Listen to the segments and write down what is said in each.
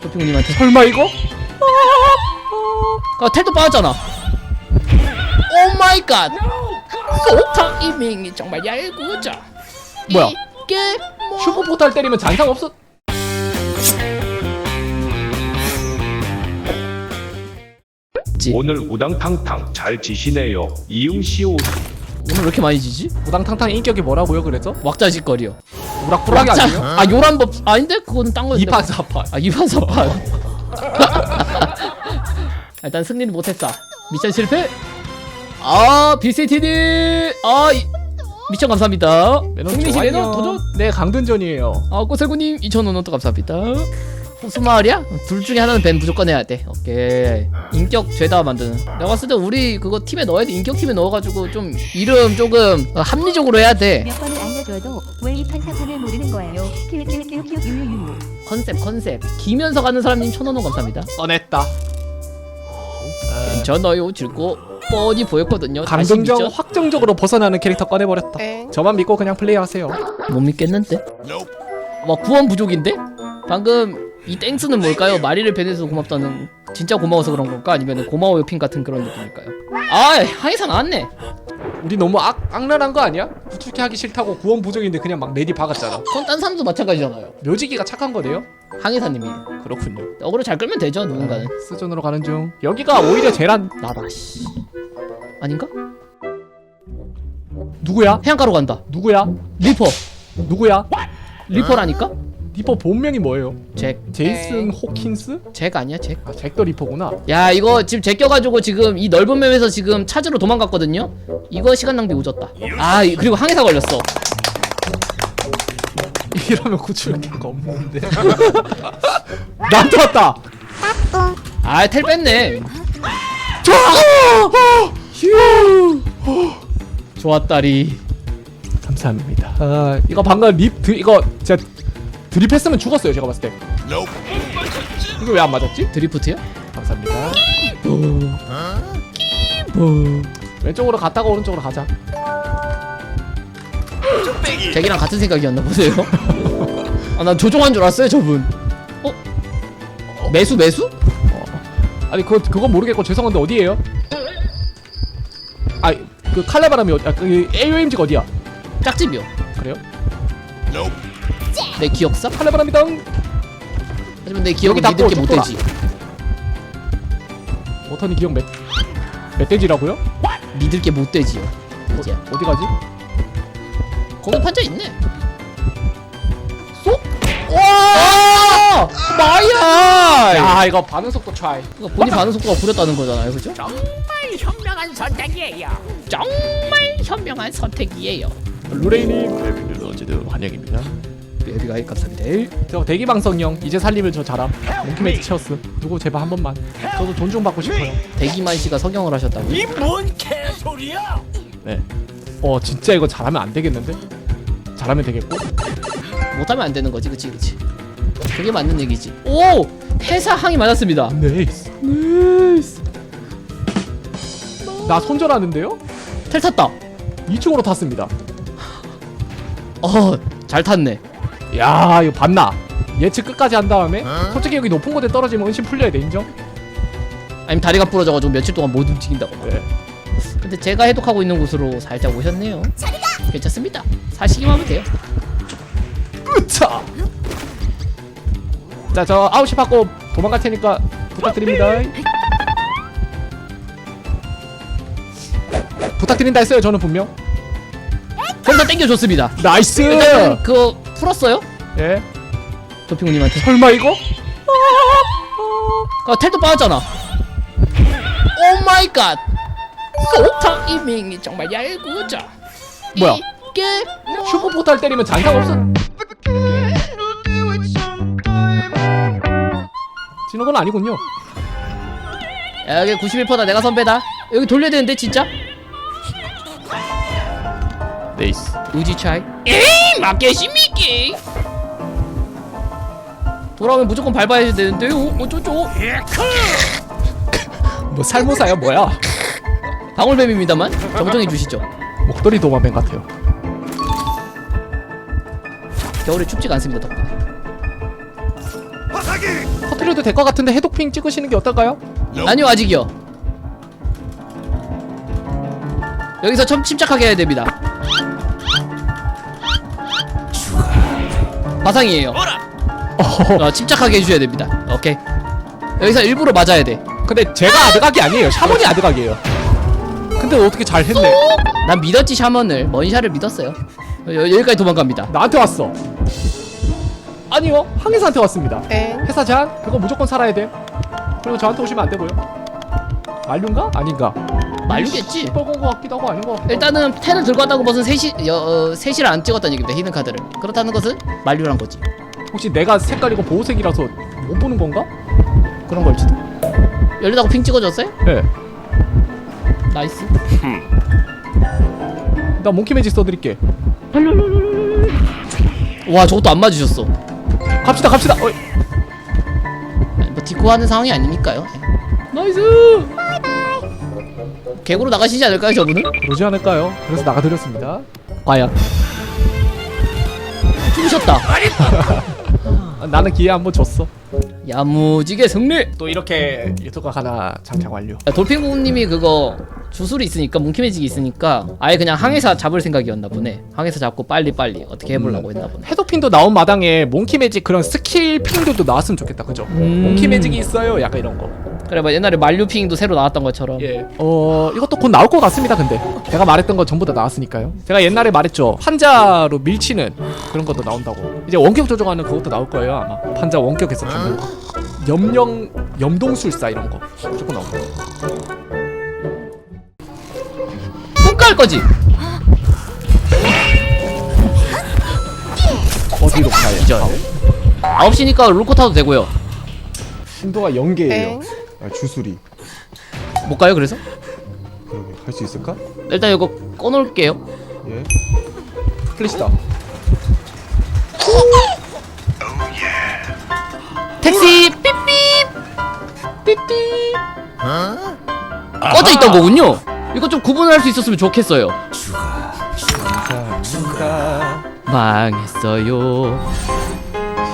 도핑님한테 설마 이거? 아 텔도 빠졌잖아 오 마이 갓 소타 이밍이 정말 얄궂어 뭐야? 이게 뭐 슈퍼 포탈 때리면 잔상 없어? 지. 오늘 우당탕탕 잘 지시네요. 이응시오 오늘 왜 이렇게 많이 지지? 우당탕탕 인격이 뭐라고요 그래서? 왁자지거리요 우락부락이 왁자- 아니에요? 아 요란법 아닌데? 그거는 딴 거였는데 2판 4판 아 2판 4판 일단 승리는 못했다. 미션 실패. 아 BCTD 아 이, 미션 감사합니다. 승리 시 매너 도전. 네 강등전이에요. 아 꼬셀구님 2,000원 또 감사합니다 호수마을이야? 둘 중에 하나는 밴 무조건 해야 돼. 오케이. 인격 죄다 만드는. 내가 봤을 때 우리 그거 팀에 넣어야 돼 인격 팀에 넣어가지고 좀 이름 조금 어, 합리적으로 해야 돼. 몇 번을 알려줘도 왜 이 판사판을 모르는 거예요? 킬킬킬킬 유유유. 컨셉 컨셉. 기면서 가는 사람님 1,000원 감사합니다. 써냈다. 괜찮아요 즐거 뻔히 보였거든요. 미션 확정적으로 벗어나는 캐릭터 꺼내버렸다. 저만 믿고 그냥 플레이하세요. 못 믿겠는데? 와 구원 부족인데? 방금 이 땡스는 뭘까요? 마리를 배내서 고맙다는 진짜 고마워서 그런 걸까? 아니면 고마워요 핑 같은 그런 느낌일까요? 아 항해사 나왔네 우리 너무 악, 악랄한 거 아니야? 구출케 하기 싫다고 구원 부족인데 그냥 막 레디 박았잖아 그건 딴 사람도 마찬가지잖아요 묘지기가 착한 거네요? 항해사님이 그렇군요 어그로 잘 끌면 되죠 누군가는 스전으로 가는 중 여기가 오히려 제란 나다 씨 아닌가? 누구야? 해안가로 간다 누구야? 리퍼 누구야? 리퍼라니까? 리퍼 본명이 뭐예요? 잭. 제이슨 호킨스? 잭 아니야? 잭? 아 잭 더 리퍼구나. 야 이거 지금 제껴가지고 지금 이 넓은 맵에서 지금 찾으러 도망갔거든요? 이거 시간 낭비 오졌다. 아 이- 그리고 항해사 걸렸어. 이러면 구출케가 없는데. 나한테 왔다! 아 텔 뺐네. 저! 어! 휴! 좋았다리. 감사합니다. 아 이거 방금 립 드, 이거 제가 드립했으면 죽었어요 제가 봤을 때 이거 왜 안 맞았지? 드리프트요? 감사합니다 왼쪽으로 갔다가 오른쪽으로 가자 잭이랑 같은 생각이었나 보세요 아 난 조종한 줄 알았어요 저분 어? 매수 매수? 아니 그거 그건 모르겠고 죄송한데 어디에요? 아그 칼레바람이 어디? 아, 그 AOMG가 어디야? 짝집이요 그래요? 내 기억상? 칼레바람이다. 하지만 내 기억이 여기 믿을 게 닫고 못되지 워터니 기억 몇 멧돼지라고요? 믿을 게 못되지요 어, 이제 어 디 가지? 거기 판자 있네 쏙? 와 마야 야 이거 반응 속도 트라이. 이거 본인 반응 속도가 구렸다는 거잖아요 그죠? 정말 현명한 선택이에요. 정말 현명한 선택이에요 루레이님 어제도 환영입니다. 베비가 감사합니다 저 대기 방송용 이제 살림을 저 잘함. 몽키메이트 체어스 누구 제발 한 번만. 저도 돈좀 받고 싶어요. 대기만 씨가 성형을 하셨다고 이뭔 개소리야? 네. 어 진짜 이거 잘하면 안 되겠는데? 잘하면 되겠고. 못하면 안 되는 거지 그치 그치 그게 맞는 얘기지 오! 회사 항이 맞았습니다 네이스. 네이스. 나 손절하는데요? 텔 탔다 2층으로 탔습니다. 어 잘 탔네 야 이거 봤나? 예측 끝까지 한 다음에 솔직히 여기 높은 곳에 떨어지면 은신 풀려야 돼 인정? 아니면 다리가 부러져가지고 며칠 동안 못 움직인다고 네. 근데 제가 해독하고 있는 곳으로 살짝 오셨네요 괜찮습니다 사시기만 하면 돼요 으차! 자, 저 아웃시 받고 도망갈 테니까 부탁드립니다. 부탁드린다 했어요, 저는 분명. 거기다 땡겨줬습니다 나이스! 일단은 그거 풀었어요? 예. 도핑우님한테 설마 이거? 아 텔도 빠졌잖아 오 마이 갓 소타 이밍이 정말 얄궂어 뭐야? 이게 슈퍼 포탈 때리면 잔상 없어. 진호건 아니군요. 야, 여기 91%다 내가 선배다 여기 돌려야 되는데 진짜 네이스. 의지 차이 에이 맞겠습니 까 돌아오면 무조건 밟아야 되는데 요. 어쩌죠 뭐 살모사야 뭐야? 방울뱀입니다만 정정해 주시죠. 목도리 도마뱀 같아요. 겨울에 춥지가 않습니다 덕분에. 터트려도 될 것 같은데 해독핑 찍으시는 게 어떨까요? 아니요 아직이요. 여기서 좀 침착하게 해야 됩니다 바상이에요 어, 침착하게 해주셔야 됩니다 오케이 여기서 일부러 맞아야 돼 근데 제가 아드각이 아니에요. 샤먼이 아드각이에요. 근데 어떻게 잘 했네. 난 믿었지 샤먼을 머니샤를 믿었어요 여, 여기까지 도망갑니다 나한테 왔어. 아니요, 항해사한테 왔습니다. 회사 제한 그거 무조건 살아야 돼. 그리고 저한테 오시면 안 되고요. 만류인가? 아닌가? 말류겠지 뻘건 것 같기도 하고 아닌 것 같기도. 일단은 펜을 들고 왔다고 것은 셋이 여, 어, 셋이를 안 찍었다는 얘기입니다 히든 카드를 그렇다는 것은 만류란 거지 혹시 내가 색깔이고 보호색이라서 못 보는 건가? 그런 걸지도 열리다고 핑 찍어줬어요? 네. 나이스 나 몽키 매직 써드릴게. 와 저것도 안 맞으셨어 갑시다, 갑시다. 어이. 아니, 뭐 디코 하는 상황이 아니니까요 나이스 개구로 나가시지 않을까요 저분은? 그러지 않을까요? 그래서 나가드렸습니다. 과연 죽으셨다 아, 나는 기회 한번 줬어. 야무지게 승리 또 이렇게 유튜브가 하나 장착 완료. 돌핑구님이 그거 주술이 있으니까 뭉키매직이 있으니까 아예 그냥 항해사 잡을 생각이었나 보네 항해사 잡고 빨리빨리 어떻게 해보려고 했나 보네 해독핀도 나온 마당에 몽키 매직 그런 스킬 핑들도 나왔으면 좋겠다, 그죠? 음. 몽키 매직이 있어요, 약간 이런 거. 그래 뭐 옛날에 만류핑도 새로 나왔던 것처럼 예. 어, 이것도 곧 나올 것 같습니다, 근데. 제가 말했던 건 전부 다 나왔으니까요. 제가 옛날에 말했죠. 판자로 밀치는 그런 것도 나온다고. 이제 원격 조정하는 그것도 나올 거예요, 아마. 판자 원격에서 잡는 거. 염령, 염동술사 이런 거. 무조건 나올 거예요. funk갈 거지? 어디로 가요? 기절 9시니까 롤코 타도 되고요 신도가 연계예요. 아, 주술이. 못 가요 그래서? 그러게 갈 수 있을까? 일단 이거 꺼놓을게요 예. 플래시다. 택시 삐삐 삐삐 꺼져 있던 거군요 이거 좀 구분할 수 있었으면 좋겠어요 감사합니다. 망했어요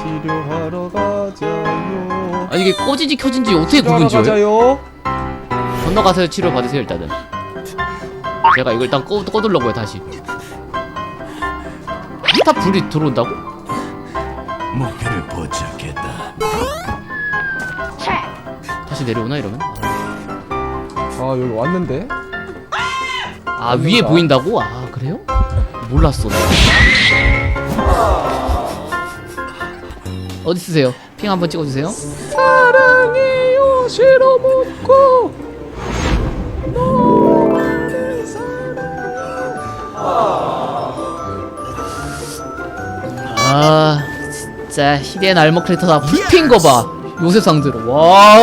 치료하러 가자요. 아 이게 꺼지지 켜진지 어떻게 구분 치료하러 지어요? 가자요. 건너가서 치료 받으세요 일단은 제가 이거 일단 꺼, 꺼둘러고요 다시 스타 불이 들어온다고? 목표를 포착했다. 다시 내려오나 이러면? 아 여기 왔는데. 아 위에 보인다고? 아 그래요? 몰랐어 나. 어디 쓰세요? 핑 한번 찍어주세요. 사랑해요, 싫어 먹고. 아 진짜 희대의 날먹 캐릭터다. 불핀 거봐. 요새 상대로. 와.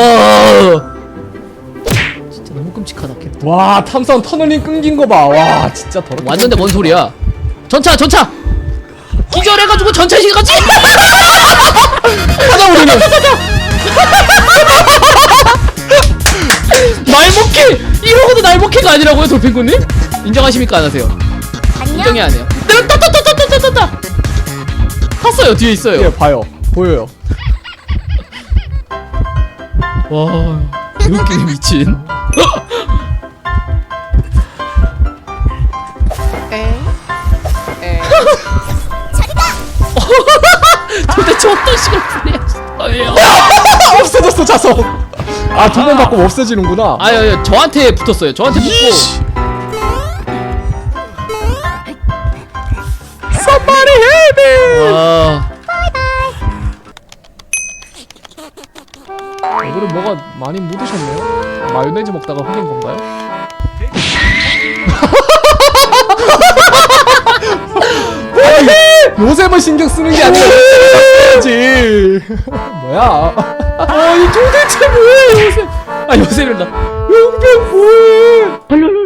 진짜 너무 끔찍하다 캐릭터. 와, 탐선 터널링 끊긴 거 봐. 와, 진짜 더럽게. 완전데 뭔 소리야? 전차 전차 기절해가지고 전차 시가지 가자 우리는. 날먹해 이러고도 날먹해가 아니라고요 돌핀구님? 인정하십니까 안 하세요? 인정이 안 해요. 따따따따따따따 탔어요 뒤에 있어요. 예, 봐요. 보여요. 와 느낌이 미친 도대체 어떤 식으로 플레이하셨어요? 없어졌어, 자석. 아, 두번 바꾸면 없어지는구나. 아유 아유 저한테 붙었어요 저한테 붙고 Somebody help me! 아 오늘은 뭐가 많이 묻으셨네요. 마요네즈 먹다가 흘린 건가요? 요셉을 신경 쓰는 게 아니라 지. 뭐야? 아니 도대체 뭐야 요새 아나 용병 뭐해?